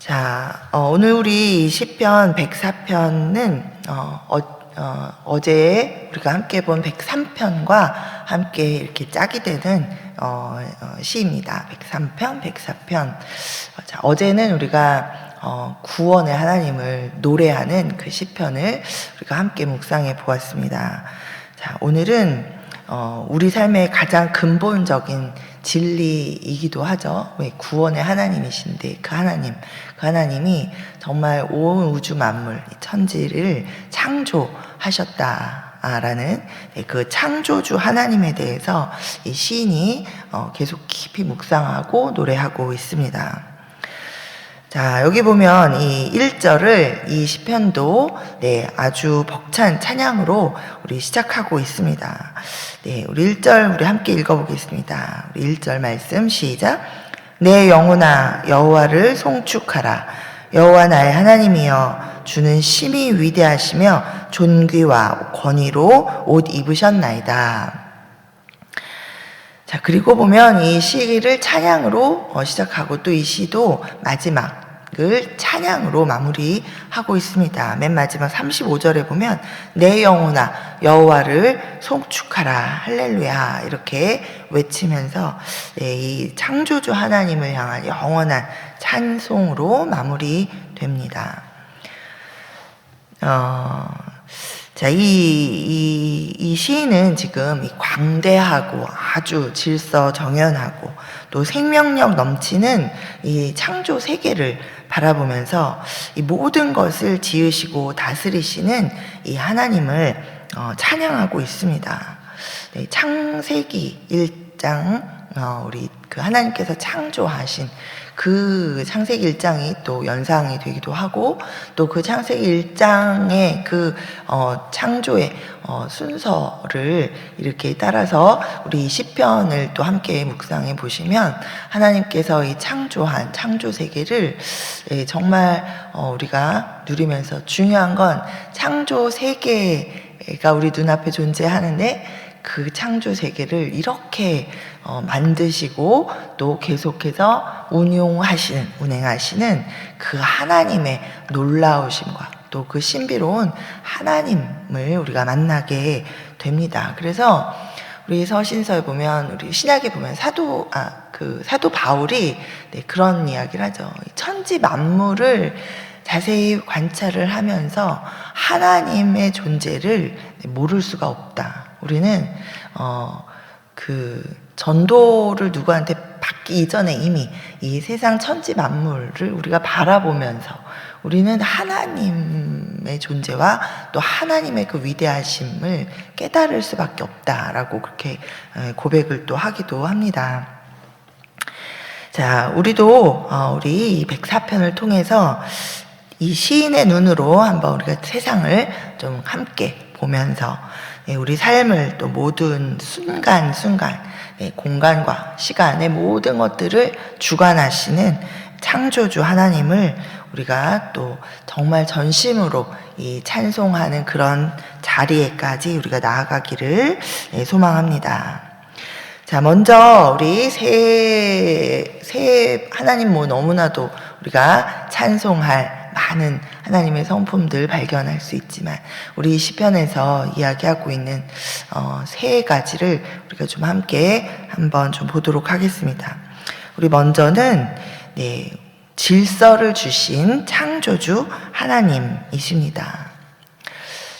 자, 어, 오늘 우리 10편 104편은 어, 어, 어, 제 우리가 함께 본 103편과 함께 이렇게 짝이 되는 어, 어, 시입니다. 103편, 104편. 어, 자, 어제는 우리가 어, 구원의 하나님을 노래하는 그 시편을 우리가 함께 묵상해 보았습니다. 자, 오늘은 어, 우리 삶의 가장 근본적인 진리이기도 하죠. 왜 구원의 하나님이신데 그 하나님, 그 하나님이 정말 온 우주 만물, 이 천지를 창조하셨다 라는 네, 그 창조주 하나님에 대해서 이 시인이 어, 계속 깊이 묵상하고 노래하고 있습니다. 자, 여기 보면 이 1절을 이 시편도 네, 아주 벅찬 찬양으로 우리 시작하고 있습니다. 네, 우리 1절 우리 함께 읽어 보겠습니다. 우리 1절 말씀 시작. 내 영혼아 여호와를 송축하라. 여호와 나의 하나님이여 주는 심히 위대하시며 존귀와 권위로 옷 입으셨나이다. 자, 그리고 보면 이 시를 찬양으로 어, 시작하고 또 이 시도 마지막 을 찬양으로 마무리하고 있습니다. 맨 마지막 35절에 보면 내 영혼아 여호와를 송축하라 할렐루야 이렇게 외치면서 네, 이 창조주 하나님을 향한 영원한 찬송으로 마무리됩니다. 어, 자, 이, 이, 이 시인은 지금 이 광대하고 아주 질서 정연하고 또 생명력 넘치는 이 창조 세계를 바라보면서 이 모든 것을 지으시고 다스리시는 이 하나님을 어, 찬양하고 있습니다. 네, 창세기 1장, 어, 우리 그 하나님께서 창조하신 그 창세기 1장이 또 연상이 되기도 하고 또 그 창세기 1장의 그 어, 창조의 어, 순서를 이렇게 따라서 우리 시편을 또 함께 묵상해 보시면 하나님께서 이 창조한 창조 세계를 예, 정말 어, 우리가 누리면서 중요한 건 창조 세계가 우리 눈앞에 존재하는데 그 창조 세계를 이렇게 어, 만드시고 또 계속해서 운용하시는, 운행하시는 그 하나님의 놀라우심과 또 그 신비로운 하나님을 우리가 만나게 됩니다. 그래서 우리 서신서에 보면 우리 신약에 보면 사도 아 그 사도 바울이 네, 그런 이야기를 하죠. 천지 만물을 자세히 관찰을 하면서 하나님의 존재를 모를 수가 없다. 우리는 어 그 전도를 누구한테 받기 이전에 이미 이 세상 천지 만물을 우리가 바라보면서 우리는 하나님의 존재와 또 하나님의 그 위대하심을 깨달을 수밖에 없다라고 그렇게 고백을 또 하기도 합니다. 자, 우리도 어, 우리 이 104편을 통해서 이 시인의 눈으로 한번 우리가 세상을 좀 함께 보면서 예, 우리 삶을 또 모든 순간순간 예, 공간과 시간의 모든 것들을 주관하시는 창조주 하나님을 우리가 또 정말 전심으로 이 찬송하는 그런 자리에까지 우리가 나아가기를 예, 소망합니다. 자, 먼저 우리 새, 새 하나님 뭐 너무나도 우리가 찬송할 많은 하나님의 성품들 발견할 수 있지만 우리 시편에서 이야기하고 있는 어, 세 가지를 우리가 좀 함께 한번 좀 보도록 하겠습니다. 우리 먼저는 네, 질서를 주신 창조주 하나님이십니다.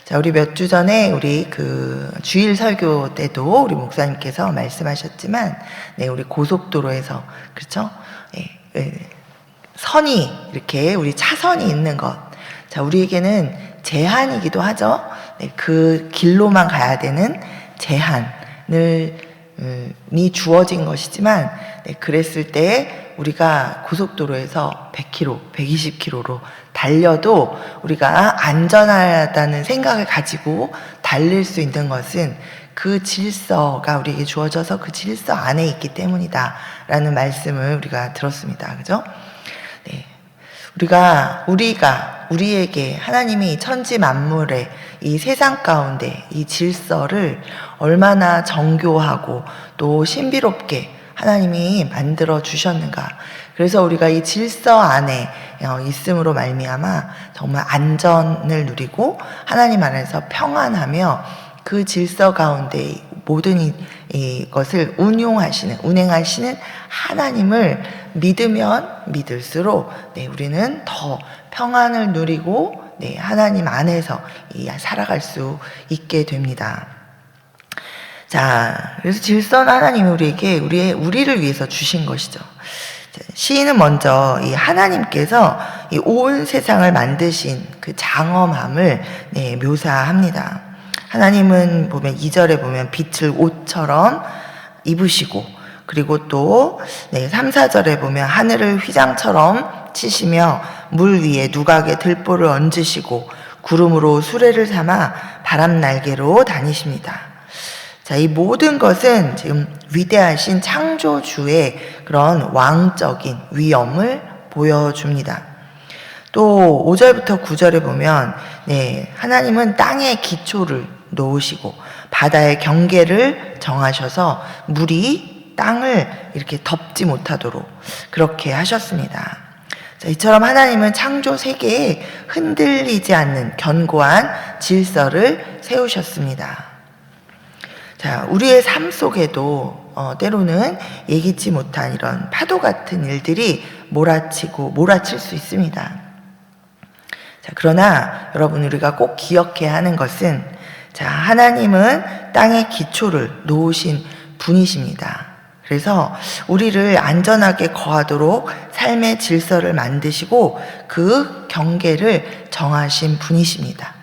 자, 우리 몇 주 전에 우리 그 주일 설교 때도 우리 목사님께서 말씀하셨지만, 네, 우리 고속도로에서, 그렇죠? 네, 네, 선이, 이렇게 우리 차선이 있는 것. 자, 우리에게는 제한이기도 하죠. 네, 그 길로만 가야 되는 제한을, 이 주어진 것이지만, 네, 그랬을 때 우리가 고속도로에서 100km, 120km로 달려도 우리가 안전하다는 생각을 가지고 달릴 수 있는 것은 그 질서가 우리에게 주어져서 그 질서 안에 있기 때문이다라는 말씀을 우리가 들었습니다. 그죠? 네. 우리가, 우리가, 우리에게 하나님이 천지 만물의 이 세상 가운데 이 질서를 얼마나 정교하고 또 신비롭게 하나님이 만들어 주셨는가. 그래서 우리가 이 질서 안에 어, 있음으로 말미암아 정말 안전을 누리고 하나님 안에서 평안하며 그 질서 가운데 모든 이, 이것을 운용하시는 운행하시는 하나님을 믿으면 믿을수록 네, 우리는 더 평안을 누리고 네, 하나님 안에서 이, 살아갈 수 있게 됩니다. 자, 그래서 질서는 하나님이 우리에게 우리의 우리를 위해서 주신 것이죠. 자, 시인은 먼저 이 하나님께서 이 온 세상을 만드신 그 장엄함을 네, 묘사합니다. 하나님은 보면 2절에 보면 빛을 옷처럼 입으시고 그리고 또 네, 3, 4절에 보면 하늘을 휘장처럼 치시며 물 위에 누각에 들보를 얹으시고 구름으로 수레를 삼아 바람 날개로 다니십니다. 자, 이 모든 것은 지금 위대하신 창조주의 그런 왕적인 위엄을 보여줍니다. 또 5절부터 9절에 보면 네, 하나님은 땅의 기초를 놓으시고 바다의 경계를 정하셔서 물이 땅을 이렇게 덮지 못하도록 그렇게 하셨습니다. 자, 이처럼 하나님은 창조 세계에 흔들리지 않는 견고한 질서를 세우셨습니다. 자, 우리의 삶 속에도 어, 때로는 예기치 못한 이런 파도 같은 일들이 몰아치고 몰아칠 수 있습니다. 자, 그러나 여러분 우리가 꼭 기억해야 하는 것은 자, 하나님은 땅의 기초를 놓으신 분이십니다. 그래서 우리를 안전하게 거하도록 삶의 질서를 만드시고 그 경계를 정하신 분이십니다.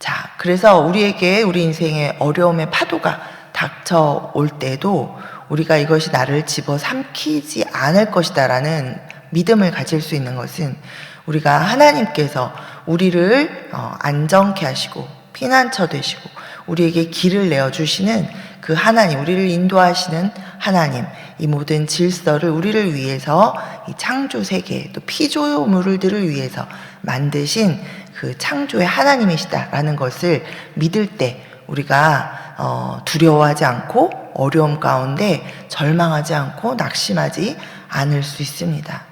자, 그래서 우리에게 우리 인생의 어려움의 파도가 닥쳐올 때도 우리가 이것이 나를 집어 삼키지 않을 것이다라는 믿음을 가질 수 있는 것은 우리가 하나님께서 우리를 어, 안정케 하시고 피난처 되시고 우리에게 길을 내어 주시는 그 하나님, 우리를 인도하시는 하나님, 이 모든 질서를 우리를 위해서 이 창조 세계 또 피조물들을 위해서 만드신 그 창조의 하나님이시다라는 것을 믿을 때 우리가 어, 두려워하지 않고 어려움 가운데 절망하지 않고 낙심하지 않을 수 있습니다.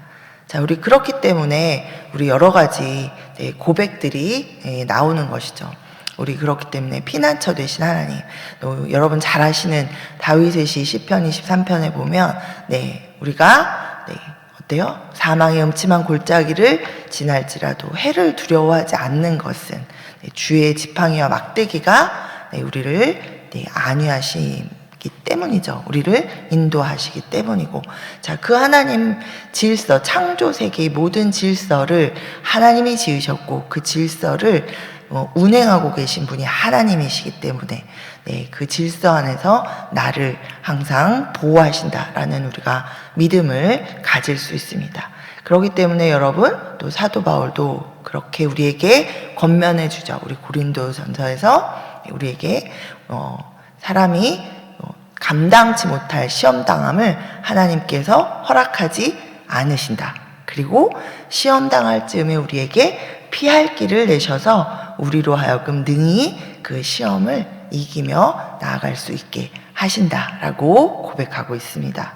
자, 우리 그렇기 때문에 우리 여러 가지 네, 고백들이 예, 나오는 것이죠. 우리 그렇기 때문에 피난처 되신 하나님. 또 여러분 잘 아시는 다윗의 시 시편 23편에 보면 네, 우리가 네, 어때요? 사망의 음침한 골짜기를 지날지라도 해를 두려워하지 않는 것은 네, 주의 지팡이와 막대기가 네, 우리를 네, 안위하시기 때문이죠. 우리를 인도하시기 때문이고. 자, 그 하나님 질서, 창조 세계의 모든 질서를 하나님이 지으셨고 그 질서를 어, 운행하고 계신 분이 하나님이시기 때문에 네, 그 질서 안에서 나를 항상 보호하신다라는 우리가 믿음을 가질 수 있습니다. 그렇기 때문에 여러분 또 사도 바울도 그렇게 우리에게 권면해 주죠. 우리 고린도 전서에서 우리에게 어, 사람이 어, 감당치 못할 시험 당함을 하나님께서 허락하지 않으신다. 그리고 시험 당할 즈음에 우리에게 피할 길을 내셔서 우리로 하여금 능히 그 시험을 이기며 나아갈 수 있게 하신다라고 고백하고 있습니다.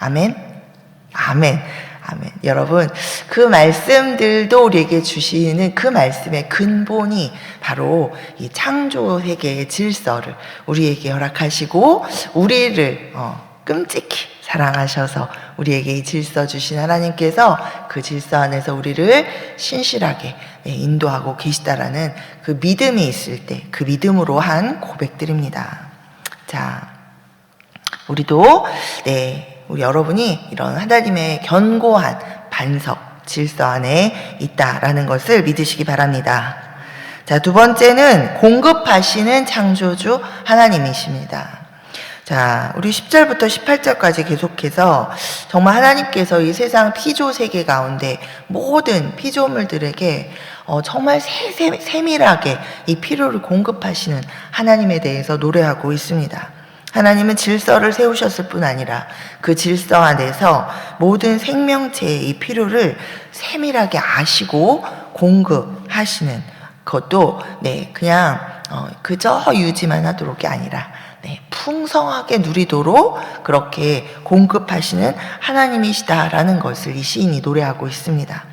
아멘. 아멘. 아멘. 여러분, 그 말씀들도 우리에게 주시는 그 말씀의 근본이 바로 이 창조 세계의 질서를 우리에게 허락하시고, 우리를 어, 끔찍히 사랑하셔서 우리에게 이 질서 주신 하나님께서 그 질서 안에서 우리를 신실하게 네, 인도하고 계시다라는 그 믿음이 있을 때 그 믿음으로 한 고백들입니다. 자, 우리도 네, 우리 여러분이 이런 하나님의 견고한 반석, 질서 안에 있다라는 것을 믿으시기 바랍니다. 자, 두 번째는 공급하시는 창조주 하나님이십니다. 자, 우리 10절부터 18절까지 계속해서 정말 하나님께서 이 세상 피조 세계 가운데 모든 피조물들에게 어, 정말 세, 세밀하게 이 필요를 공급하시는 하나님에 대해서 노래하고 있습니다. 하나님은 질서를 세우셨을 뿐 아니라 그 질서 안에서 모든 생명체의 이 필요를 세밀하게 아시고 공급하시는 것도 네 그냥 어, 그저 유지만 하도록이 아니라 네, 풍성하게 누리도록 그렇게 공급하시는 하나님이시다라는 것을 이 시인이 노래하고 있습니다.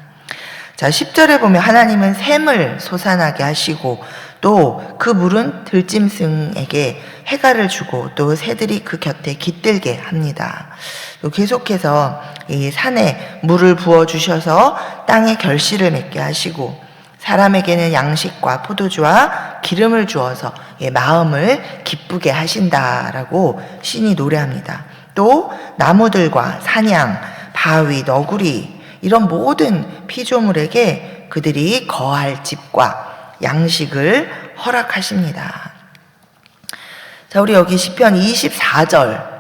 자, 10절에 보면 하나님은 샘을 솟아나게 하시고 또 그 물은 들짐승에게 해가를 주고 또 새들이 그 곁에 깃들게 합니다. 또 계속해서 이 산에 물을 부어 주셔서 땅에 결실을 맺게 하시고 사람에게는 양식과 포도주와 기름을 주어서 예, 마음을 기쁘게 하신다라고 신이 노래합니다. 또 나무들과 사냥, 바위, 너구리 이런 모든 피조물에게 그들이 거할 집과 양식을 허락하십니다. 자, 우리 여기 시편 24절.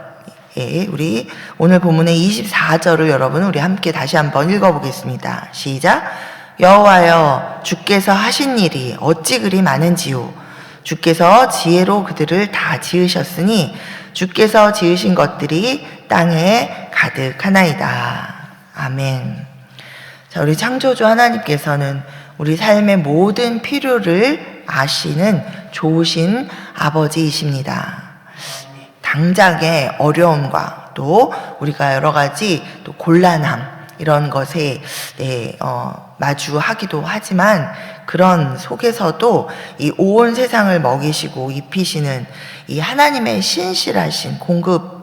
예, 우리 오늘 본문의 24절을 여러분 우리 함께 다시 한번 읽어보겠습니다. 시작. 여호와여 주께서 하신 일이 어찌 그리 많은지요. 주께서 지혜로 그들을 다 지으셨으니 주께서 지으신 것들이 땅에 가득하나이다. 아멘. 자, 우리 창조주 하나님께서는 우리 삶의 모든 필요를 아시는 좋으신 아버지이십니다. 당장의 어려움과 또 우리가 여러 가지 또 곤란함 이런 것에 네, 어, 마주하기도 하지만 그런 속에서도 이 온 세상을 먹이시고 입히시는 이 하나님의 신실하신 공급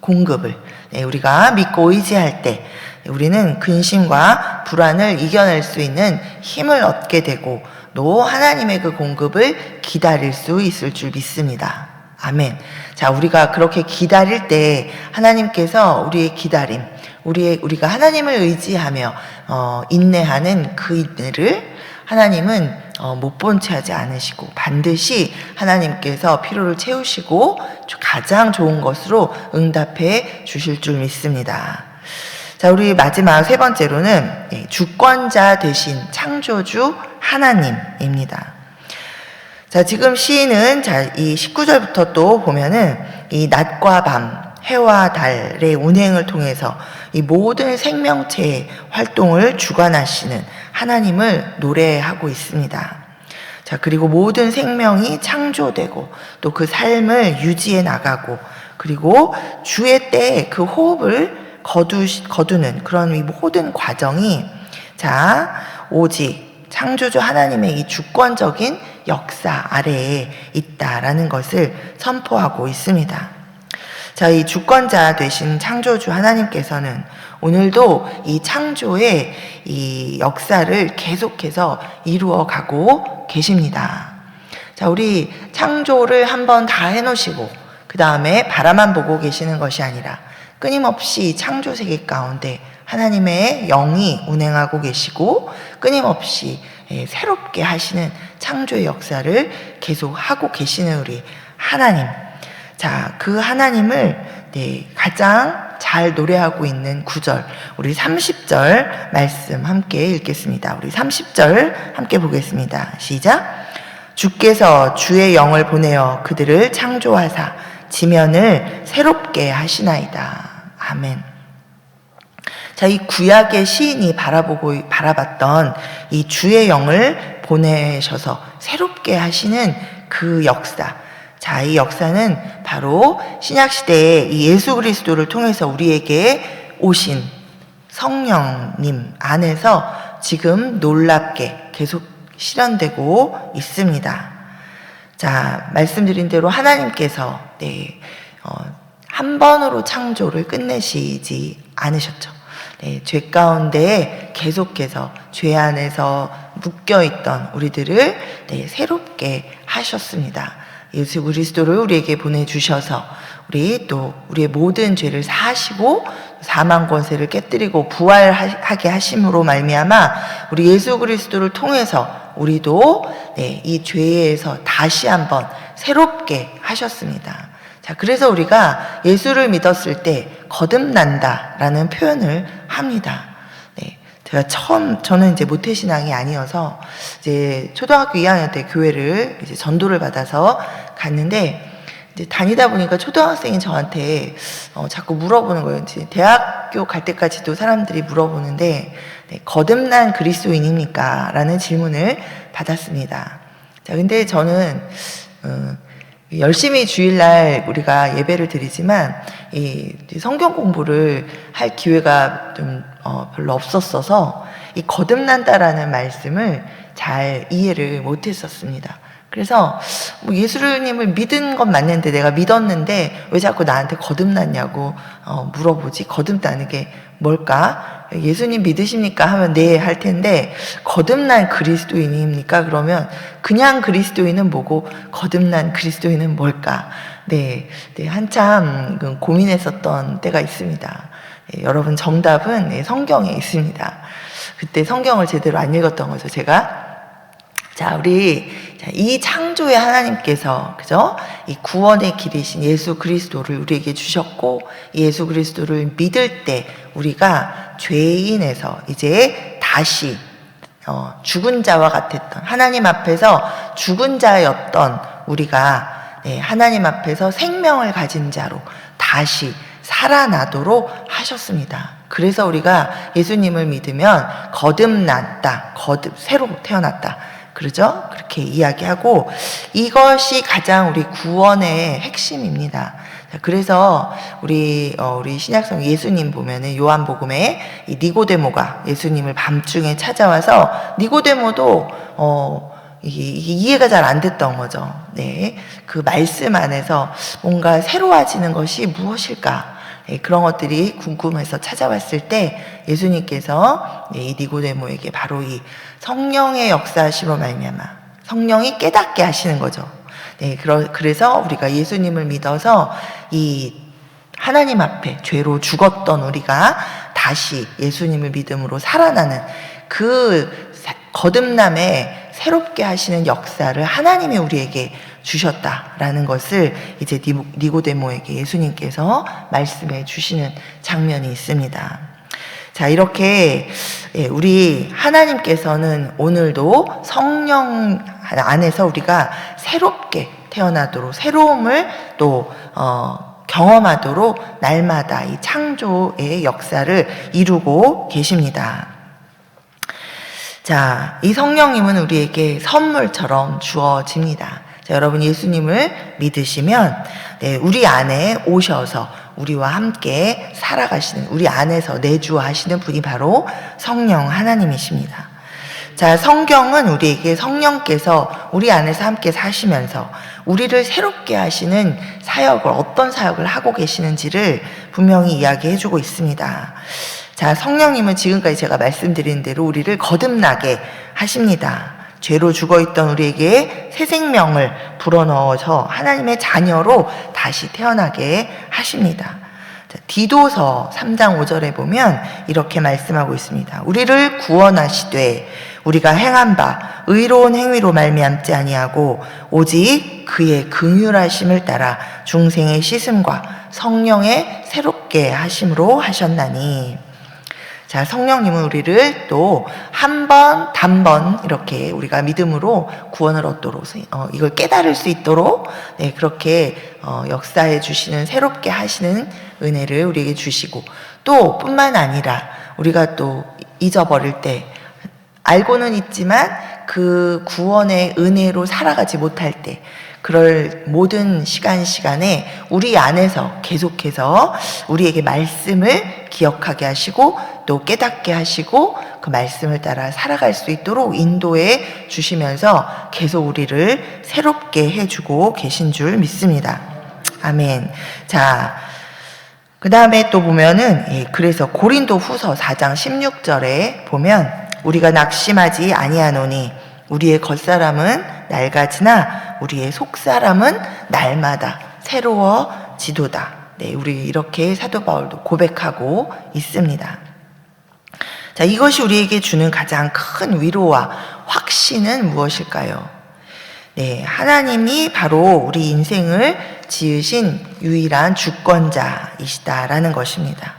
공급을 네, 우리가 믿고 의지할 때 우리는 근심과 불안을 이겨낼 수 있는 힘을 얻게 되고 또 하나님의 그 공급을 기다릴 수 있을 줄 믿습니다. 아멘. 자, 우리가 그렇게 기다릴 때 하나님께서 우리의 기다림, 우리의 우리가 하나님을 의지하며 어, 인내하는 그 인내를 하나님은 어, 못본 채 하지 않으시고 반드시 하나님께서 필요를 채우시고 가장 좋은 것으로 응답해 주실 줄 믿습니다. 자, 우리 마지막 세 번째로는 예, 주권자 되신 창조주 하나님입니다. 자, 지금 시인은 자, 이 19절부터 또 보면은 이 낮과 밤, 해와 달의 운행을 통해서 이 모든 생명체의 활동을 주관하시는 하나님을 노래하고 있습니다. 자, 그리고 모든 생명이 창조되고 또 그 삶을 유지해 나가고 그리고 주의 때에 그 호흡을 거두, 거두는 그런 이 모든 과정이 자, 오직 창조주 하나님의 이 주권적인 역사 아래에 있다라는 것을 선포하고 있습니다. 자, 이 주권자 되신 창조주 하나님께서는 오늘도 이 창조의 이 역사를 계속해서 이루어 가고 계십니다. 자, 우리 창조를 한번 다 해놓으시고, 그 다음에 바라만 보고 계시는 것이 아니라, 끊임없이 창조 세계 가운데 하나님의 영이 운행하고 계시고, 끊임없이 예, 새롭게 하시는 창조의 역사를 계속 하고 계시는 우리 하나님. 자, 그 하나님을 네, 가장 잘 노래하고 있는 구절, 우리 30절 말씀 함께 읽겠습니다. 우리 30절 함께 보겠습니다. 시작. 주께서 주의 영을 보내어 그들을 창조하사 지면을 새롭게 하시나이다. 아멘. 자, 이 구약의 시인이 바라보고, 바라봤던 이 주의 영을 보내셔서 새롭게 하시는 그 역사. 자, 이 역사는 바로 신약시대에 이 예수 그리스도를 통해서 우리에게 오신 성령님 안에서 지금 놀랍게 계속 실현되고 있습니다. 자, 말씀드린 대로 하나님께서, 네, 어, 한 번으로 창조를 끝내시지 않으셨죠. 네, 죄 가운데 계속해서 죄 안에서 묶여있던 우리들을 네, 새롭게 하셨습니다. 예수 그리스도를 우리에게 보내주셔서 우리 또 우리의 모든 죄를 사하시고 사망 권세를 깨뜨리고 부활하게 하심으로 말미암아 우리 예수 그리스도를 통해서 우리도 네, 이 죄에서 다시 한번 새롭게 하셨습니다. 자, 그래서 우리가 예수를 믿었을 때 거듭난다라는 표현을 합니다. 네. 제가 처음, 저는 이제 모태 신앙이 아니어서 이제 초등학교 2학년 때 교회를 이제 전도를 받아서 갔는데 이제 다니다 보니까 초등학생이 저한테 어, 자꾸 물어보는 거예요. 이제 대학교 갈 때까지도 사람들이 물어보는데 네, 거듭난 그리스도인입니까? 라는 질문을 받았습니다. 자, 근데 저는 어, 열심히 주일날 우리가 예배를 드리지만 이 성경 공부를 할 기회가 좀 어, 별로 없었어서 이 거듭난다라는 말씀을 잘 이해를 못했었습니다. 그래서 뭐 예수님을 믿은 건 맞는데 내가 믿었는데 왜 자꾸 나한테 거듭났냐고 어, 물어보지 거듭나는 게 뭘까? 예수님 믿으십니까? 하면 네 할 텐데 거듭난 그리스도인입니까? 그러면 그냥 그리스도인은 뭐고 거듭난 그리스도인은 뭘까? 네, 네 한참 그 고민했었던 때가 있습니다. 네, 여러분 정답은 네, 성경에 있습니다. 그때 성경을 제대로 안 읽었던 거죠. 제가 자, 우리 자, 이 창조의 하나님께서 그죠? 이 구원의 길이신 예수 그리스도를 우리에게 주셨고 예수 그리스도를 믿을 때 우리가 죄인에서 이제 다시 어, 죽은 자와 같았던 하나님 앞에서 죽은 자였던 우리가 네, 하나님 앞에서 생명을 가진 자로 다시 살아나도록 하셨습니다. 그래서 우리가 예수님을 믿으면 거듭났다, 거듭 새로 태어났다. 그러죠? 그렇게 이야기하고 이것이 가장 우리 구원의 핵심입니다. 자, 그래서 우리 어, 우리 신약성 예수님 보면은 요한복음에 이 니고데모가 예수님을 밤중에 찾아와서 니고데모도 어 이해가 잘 안 됐던 거죠. 네. 그 말씀 안에서 뭔가 새로워지는 것이 무엇일까? 네, 그런 것들이 궁금해서 찾아왔을 때 예수님께서 네, 이 니고데모에게 바로 이 성령의 역사심으로 말미암아 성령이 깨닫게 하시는 거죠. 네, 그래서 우리가 예수님을 믿어서 이 하나님 앞에 죄로 죽었던 우리가 다시 예수님을 믿음으로 살아나는 그 사- 거듭남에 새롭게 하시는 역사를 하나님이 우리에게 주셨다라는 것을 이제 니- 니고데모에게 예수님께서 말씀해 주시는 장면이 있습니다. 자, 이렇게 예, 우리 하나님께서는 오늘도 성령 안에서 우리가 새롭게 태어나도록 새로움을 또 어, 경험하도록 날마다 이 창조의 역사를 이루고 계십니다. 자, 이 성령님은 우리에게 선물처럼 주어집니다. 자, 여러분 예수님을 믿으시면 네, 우리 안에 오셔서 우리와 함께 살아가시는 우리 안에서 내주하시는 분이 바로 성령 하나님이십니다. 자, 성경은 우리에게 성령께서 우리 안에서 함께 사시면서 우리를 새롭게 하시는 사역을 어떤 사역을 하고 계시는지를 분명히 이야기해 주고 있습니다. 자, 성령님은 지금까지 제가 말씀드린 대로 우리를 거듭나게 하십니다. 죄로 죽어 있던 우리에게 새 생명을 불어넣어서 하나님의 자녀로 다시 태어나게 하십니다. 자, 디도서 3장 5절에 보면 이렇게 말씀하고 있습니다. 우리를 구원하시되 우리가 행한 바 의로운 행위로 말미암지 아니하고 오직 그의 긍휼하심을 따라 중생의 씻음과 성령의 새롭게 하심으로 하셨나니 자, 성령님은 우리를 또 한 번, 단번 이렇게 우리가 믿음으로 구원을 얻도록, 어, 이걸 깨달을 수 있도록, 네, 그렇게, 어, 역사해 주시는, 새롭게 하시는 은혜를 우리에게 주시고, 또 뿐만 아니라 우리가 또 잊어버릴 때, 알고는 있지만 그 구원의 은혜로 살아가지 못할 때, 그럴 모든 시간 시간에 우리 안에서 계속해서 우리에게 말씀을 기억하게 하시고 또 깨닫게 하시고 그 말씀을 따라 살아갈 수 있도록 인도해 주시면서 계속 우리를 새롭게 해주고 계신 줄 믿습니다. 아멘. 자, 그 다음에 또 보면은, 예, 그래서 고린도 후서 4장 16절에 보면, 우리가 낙심하지 아니하노니, 우리의 겉사람은 낡아지나, 우리의 속사람은 날마다 새로워지도다. 네, 우리 이렇게 사도 바울도 고백하고 있습니다. 자, 이것이 우리에게 주는 가장 큰 위로와 확신은 무엇일까요? 네, 하나님이 바로 우리 인생을 지으신 유일한 주권자이시다라는 것입니다.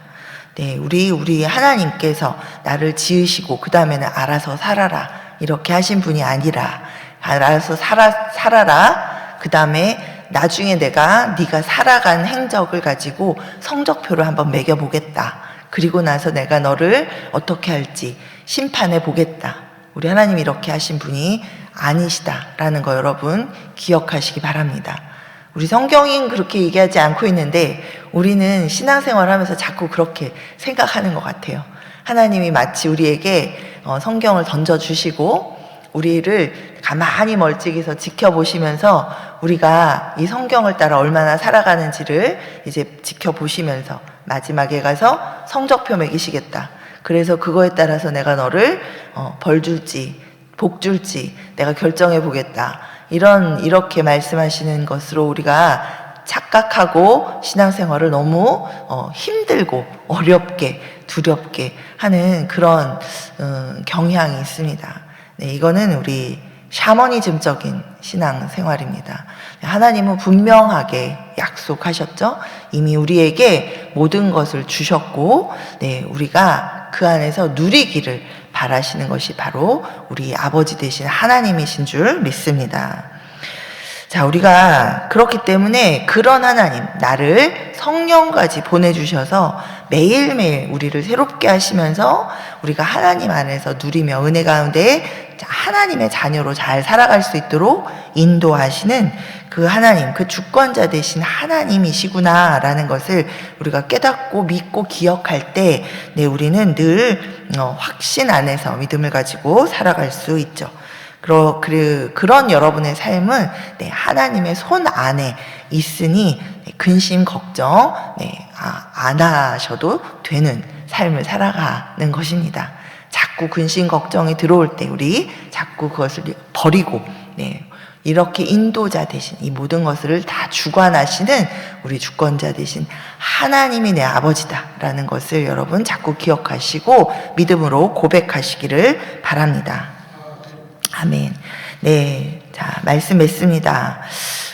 네, 우리, 우리 하나님께서 나를 지으시고, 그 다음에는 알아서 살아라. 이렇게 하신 분이 아니라, 알아서 살아, 살아라. 그 다음에 나중에 내가 네가 살아간 행적을 가지고 성적표를 한번 매겨보겠다. 그리고 나서 내가 너를 어떻게 할지 심판해 보겠다. 우리 하나님 이렇게 하신 분이 아니시다라는 거 여러분 기억하시기 바랍니다. 우리 성경인 그렇게 얘기하지 않고 있는데 우리는 신앙생활 하면서 자꾸 그렇게 생각하는 것 같아요. 하나님이 마치 우리에게 어, 성경을 던져주시고 우리를 가만히 멀찍이서 지켜보시면서 우리가 이 성경을 따라 얼마나 살아가는지를 이제 지켜보시면서 마지막에 가서 성적표 매기시겠다. 그래서 그거에 따라서 내가 너를 어, 벌 줄지 복 줄지 내가 결정해 보겠다. 이런 이렇게 말씀하시는 것으로 우리가 착각하고 신앙생활을 너무 어, 힘들고 어렵게 두렵게 하는 그런 어, 경향이 있습니다. 네, 이거는 우리 샤머니즘적인 신앙 생활입니다. 하나님은 분명하게 약속하셨죠. 이미 우리에게 모든 것을 주셨고, 네, 우리가 그 안에서 누리기를 바라시는 것이 바로 우리 아버지 되신 하나님이신 줄 믿습니다. 자, 우리가 그렇기 때문에 그런 하나님, 나를 성령까지 보내주셔서 매일매일 우리를 새롭게 하시면서 우리가 하나님 안에서 누리며 은혜 가운데 하나님의 자녀로 잘 살아갈 수 있도록 인도하시는 그 하나님, 그 주권자 되신 하나님이시구나라는 것을 우리가 깨닫고 믿고 기억할 때, 네, 우리는 늘 어, 확신 안에서 믿음을 가지고 살아갈 수 있죠. 그러, 그, 그런 여러분의 삶은 네, 하나님의 손 안에 있으니 네, 근심 걱정 네, 아, 안 하셔도 되는 삶을 살아가는 것입니다. 자꾸 근심 걱정이 들어올 때 우리 자꾸 그것을 버리고 네, 이렇게 인도자 되신 이 모든 것을 다 주관하시는 우리 주권자 되신 하나님이 내 아버지다라는 것을 여러분 자꾸 기억하시고 믿음으로 고백하시기를 바랍니다. 아멘. 네. 자, 말씀 맺습니다.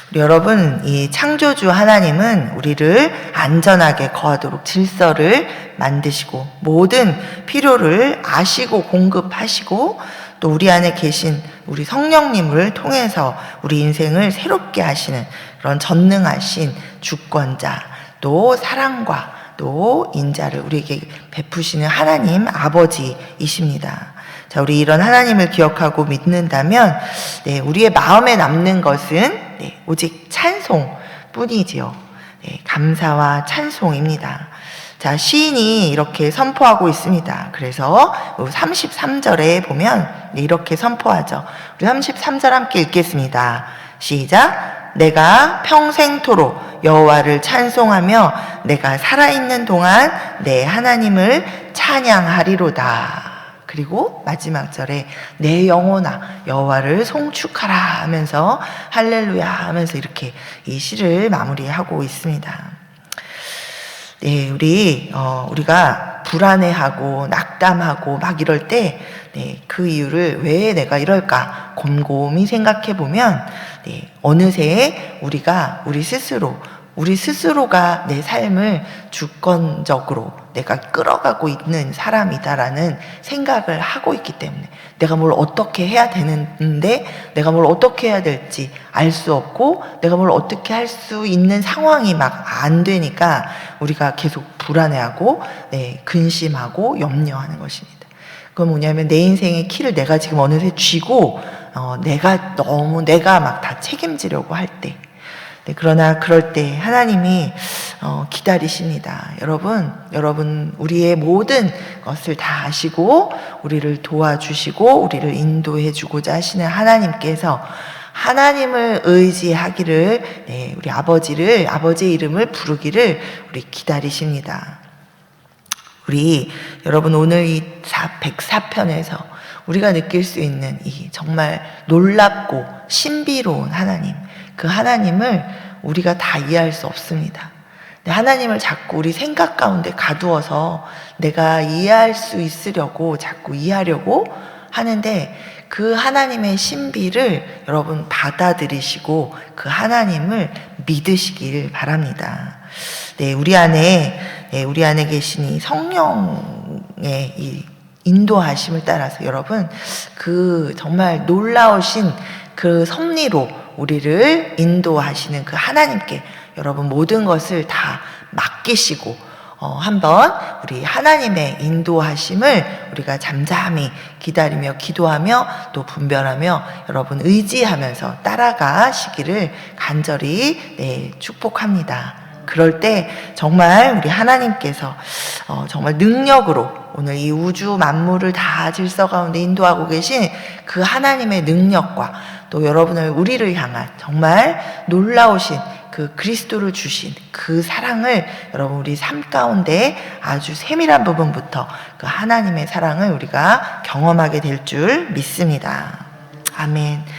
우리 여러분, 이 창조주 하나님은 우리를 안전하게 거하도록 질서를 만드시고 모든 필요를 아시고 공급하시고 또 우리 안에 계신 우리 성령님을 통해서 우리 인생을 새롭게 하시는 그런 전능하신 주권자 또 사랑과 또 인자를 우리에게 베푸시는 하나님 아버지이십니다. 자, 우리 이런 하나님을 기억하고 믿는다면, 네, 우리의 마음에 남는 것은, 네, 오직 찬송 뿐이지요. 네, 감사와 찬송입니다. 자, 시인이 이렇게 선포하고 있습니다. 그래서 33절에 보면 네, 이렇게 선포하죠. 우리 33절 함께 읽겠습니다. 시작. 내가 평생토록 여호와를 찬송하며 내가 살아있는 동안 내 하나님을 찬양하리로다. 그리고 마지막 절에 내 영혼아 여호와를 송축하라 하면서 할렐루야 하면서 이렇게 이 시를 마무리하고 있습니다. 네, 우리 어, 우리가 불안해하고 낙담하고 막 이럴 때, 네, 그 이유를 왜 내가 이럴까 곰곰이 생각해 보면, 네, 어느새 우리가 우리 스스로 우리 스스로가 내 삶을 주권적으로 내가 끌어가고 있는 사람이다라는 생각을 하고 있기 때문에 내가 뭘 어떻게 해야 되는데 내가 뭘 어떻게 해야 될지 알 수 없고 내가 뭘 어떻게 할 수 있는 상황이 막 안 되니까 우리가 계속 불안해하고 네, 근심하고 염려하는 것입니다. 그건 뭐냐면 내 인생의 키를 내가 지금 어느새 쥐고 어, 내가 너무 내가 막 다 책임지려고 할 때. 네, 그러나 그럴 때 하나님이 어, 기다리십니다. 여러분, 여러분 우리의 모든 것을 다 아시고 우리를 도와주시고 우리를 인도해 주고자 하시는 하나님께서 하나님을 의지하기를 네, 우리 아버지를 아버지의 이름을 부르기를 우리 기다리십니다. 우리 여러분 오늘 이 104편에서 우리가 느낄 수 있는 이 정말 놀랍고 신비로운 하나님 그 하나님을 우리가 다 이해할 수 없습니다. 하나님을 자꾸 우리 생각 가운데 가두어서 내가 이해할 수 있으려고 자꾸 이해하려고 하는데 그 하나님의 신비를 여러분 받아들이시고 그 하나님을 믿으시길 바랍니다. 네, 우리 안에, 네, 우리 안에 계신 이 성령의 이 인도하심을 따라서 여러분 그 정말 놀라우신 그 섭리로 우리를 인도하시는 그 하나님께 여러분 모든 것을 다 맡기시고 어, 한번 우리 하나님의 인도하심을 우리가 잠잠히 기다리며 기도하며 또 분별하며 여러분 의지하면서 따라가시기를 간절히 네, 축복합니다. 그럴 때 정말 우리 하나님께서 어, 정말 능력으로 오늘 이 우주 만물을 다 질서 가운데 인도하고 계신 그 하나님의 능력과 또 여러분을 우리를 향한 정말 놀라우신 그 그리스도를 주신 그 사랑을 여러분 우리 삶 가운데 아주 세밀한 부분부터 그 하나님의 사랑을 우리가 경험하게 될 줄 믿습니다. 아멘.